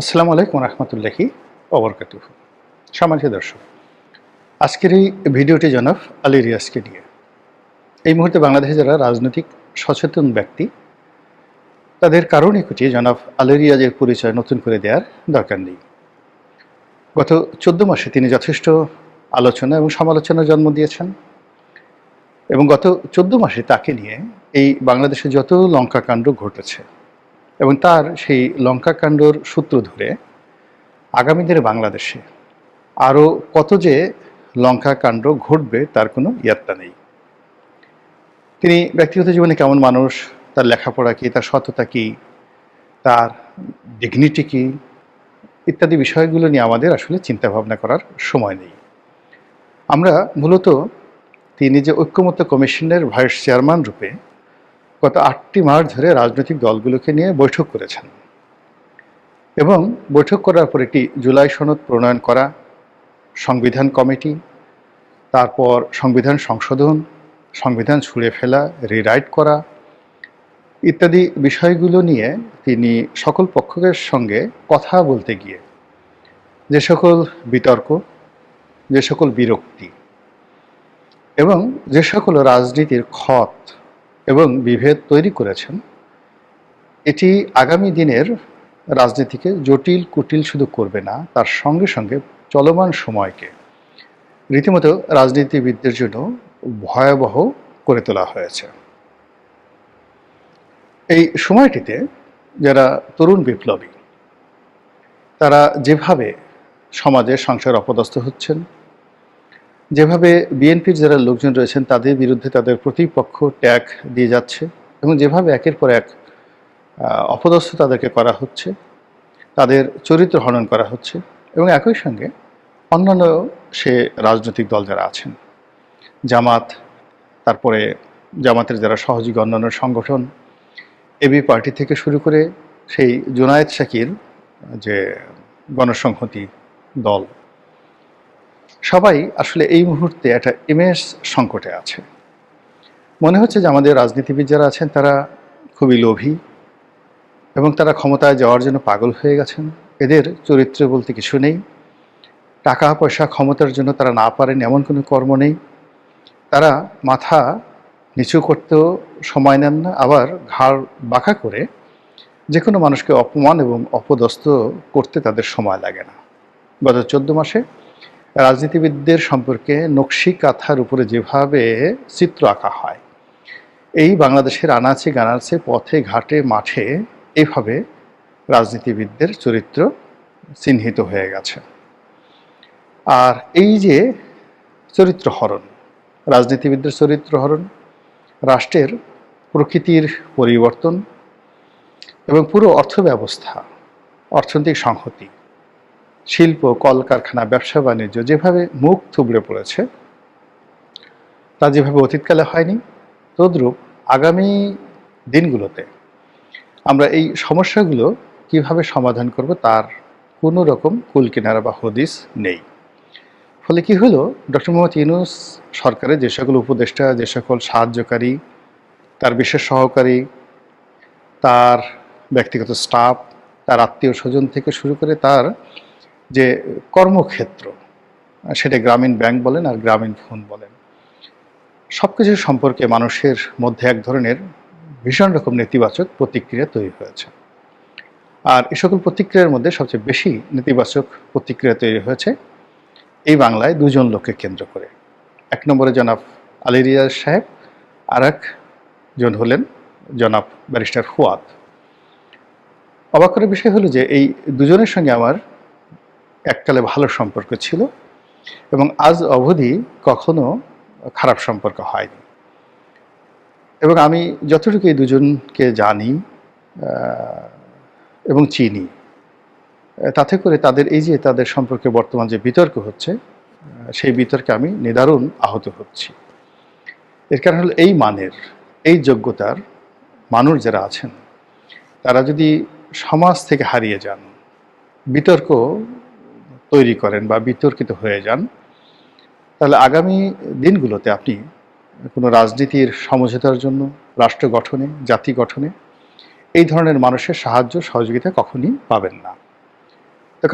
আসসালামু আলাইকুম রহমতুল্লাহি অবরকাতুহ সম্মানিত দর্শক, আজকের এই ভিডিওটি জনাব আলী রিয়াজকে নিয়ে। এই মুহূর্তে বাংলাদেশে যারা রাজনৈতিক সচেতন ব্যক্তি, তাদের কারণে কুটিয়ে জনাব আলী রিয়াজের পরিচয় নতুন করে দেওয়ার দরকার নেই। গত চোদ্দ মাসে তিনি যথেষ্ট আলোচনা এবং সমালোচনার জন্ম দিয়েছেন এবং গত চোদ্দ মাসে তাকে নিয়ে এই বাংলাদেশে যত লঙ্কাকাণ্ড ঘটেছে এবং তার সেই লঙ্কাকাণ্ডর সূত্র ধরে আগামী দিনে বাংলাদেশে আরও কত যে লঙ্কাকাণ্ড ঘটবে তার কোনো ইয়াত্তা নেই। তিনি ব্যক্তিগত জীবনে কেমন মানুষ, তার লেখাপড়া কী, তার সততা কী, তার ডিগনিটি কী, ইত্যাদি বিষয়গুলো নিয়ে আমাদের আসলে চিন্তা ভাবনা করার সময় নেই। আমরা মূলত তিনি যে ঐক্যমত্য কমিশনের ভাইস চেয়ারম্যান রূপে গত আটটি মাস ধরে রাজনৈতিক দলগুলোকে নিয়ে বৈঠক করেছেন। এবং বৈঠক করার পর একটি জুলাই সনদ প্রণয়ন করা, সংবিধান কমিটি, তারপর সংবিধান সংশোধন, সংবিধান ছুঁড়ে ফেলা, রিরাইট করা ইত্যাদি বিষয়গুলো নিয়ে তিনি সকল পক্ষের সঙ্গে কথা বলতে গিয়ে যে সকল বিতর্ক, যে সকল বিরক্তি এবং যে সকল রাজনীতির ক্ষত এবং বিভেদ তৈরি করেছেন। এটি আগামী দিনের রাজনীতিকে জটিল, কুটিল শুধু করবে না, তার সঙ্গে সঙ্গে চলমান সময়কে রীতিমতো রাজনীতিবিদদের জন্য ভয়াবহ করে তোলা হয়েছে। এই সময়টিতে যারা তরুণ বিপ্লবী, তারা যেভাবে সমাজে সংসার অপদস্থ হচ্ছেন যেভাবে বিএনপির যারা লোকজন রয়েছেন, তাদের বিরুদ্ধে তাদের প্রতিপক্ষ ট্যাগ দিয়ে যাচ্ছে এবং যেভাবে একের পর এক অপদস্থ তাদেরকে করা হচ্ছে, তাদের চরিত্র হনন করা হচ্ছে এবং একই সঙ্গে অন্যান্য সে রাজনৈতিক দল যারা আছেন, জামাত, তারপরে জামাতের যারা সহযোগী অন্যান্য সংগঠন, এবি পার্টি থেকে শুরু করে সেই জুনায়েদ শাকির যে গণসংহতি দল সবাই আসলে এই মুহূর্তে একটা ইমেজ সংকটে আছে। মনে হচ্ছে যে আমাদের রাজনীতিবিদ যারা আছেন, তারা খুবই লোভী এবং তারা ক্ষমতায় যাওয়ার জন্য পাগল হয়ে গেছেন। এদের চরিত্র বলতে কিছু নেই। টাকা, পয়সা, ক্ষমতার জন্য তারা না পারেন এমন কোনো কর্ম নেই। তারা মাথা নিচু করতেও সময় নেন না, আবার ঘাড় বাঁকা করে যে কোনো মানুষকে অপমান এবং অপদস্থ করতে তাদের সময় লাগে না। গত চোদ্দ মাসে রাজনীতিবিদদের সম্পর্কে নকশি কাথার উপরে যেভাবে চিত্র আঁকা হয়, এই বাংলাদেশের আনাচে গানাচে পথে, ঘাটে, মাঠে এভাবে রাজনীতিবিদদের চরিত্র চিহ্নিত হয়ে গেছে। আর এই যে চরিত্র হরণ, রাজনীতিবিদদের চরিত্র হরণ, রাষ্ট্রের প্রকৃতির পরিবর্তন এবং পুরো অর্থব্যবস্থা, অর্থনৈতিক সংহতি শিল্প, কলকারখানা, ব্যবসা, বাণিজ্য যেভাবে মুখ থুবড়ে পড়েছে, তা যেভাবে অতীতকালে হয়নি, তদ্রূপ আগামী দিনগুলোতে আমরা এই সমস্যাগুলো কীভাবে সমাধান করব তার কোনো রকম কুল কিনারা বা হদিস নেই। ফলে কি হলো? ডক্টর মোহাম্মদ ইউনুস সরকারের যে সকল উপদেষ্টা, যে সকল সাহায্যকারী, তার বিশেষ সহকারী, তার ব্যক্তিগত স্টাফ, তার আত্মীয় স্বজন থেকে শুরু করে তার যে কর্মক্ষেত্র, সেটা গ্রামীণ ব্যাংক বলেন আর গ্রামীণ ফোন বলেন সব কিছু সম্পর্কে মানুষের মধ্যে এক ধরনের ভীষণ রকম নেতিবাচক প্রতিক্রিয়া তৈরি হয়েছে। আর এ সকল প্রতিক্রিয়ার মধ্যে সবচেয়ে বেশি নেতিবাচক প্রতিক্রিয়া তৈরি হয়েছে এই বাংলায় দুজন লোককে কেন্দ্র করে। এক নম্বরে জনাব আলী রিয়াজ সাহেব আর একজন হলেন জনাব ব্যারিস্টার ফুয়াদ। অবাক করার বিষয় হলো যে এই দুজনের সঙ্গে আমার এককালে ভালো সম্পর্ক ছিল এবং আজ অবধি কখনো খারাপ সম্পর্ক হয়নি। এবং আমি যতটুকু এই দুজনকে জানি এবং চিনি, তাতে করে তাদের এই যে তাদের সম্পর্কে বর্তমান যে বিতর্ক হচ্ছে সেই বিতর্কে আমি নিদারুণ আহত হচ্ছি। এর কারণ হলো এই মানের, এই যোগ্যতার মানুষ যারা আছেন, তারা যদি সমাজ থেকে হারিয়ে যান, বিতর্ক তৈরি করেন বা বিতর্কিত হয়ে যান, তাহলে আগামী দিনগুলোতে আপনি কোনো রাজনীতির সমঝোতার জন্য, রাষ্ট্র গঠনে, জাতি গঠনে এই ধরনের মানুষের সাহায্য, সহযোগিতা কখনই পাবেন না।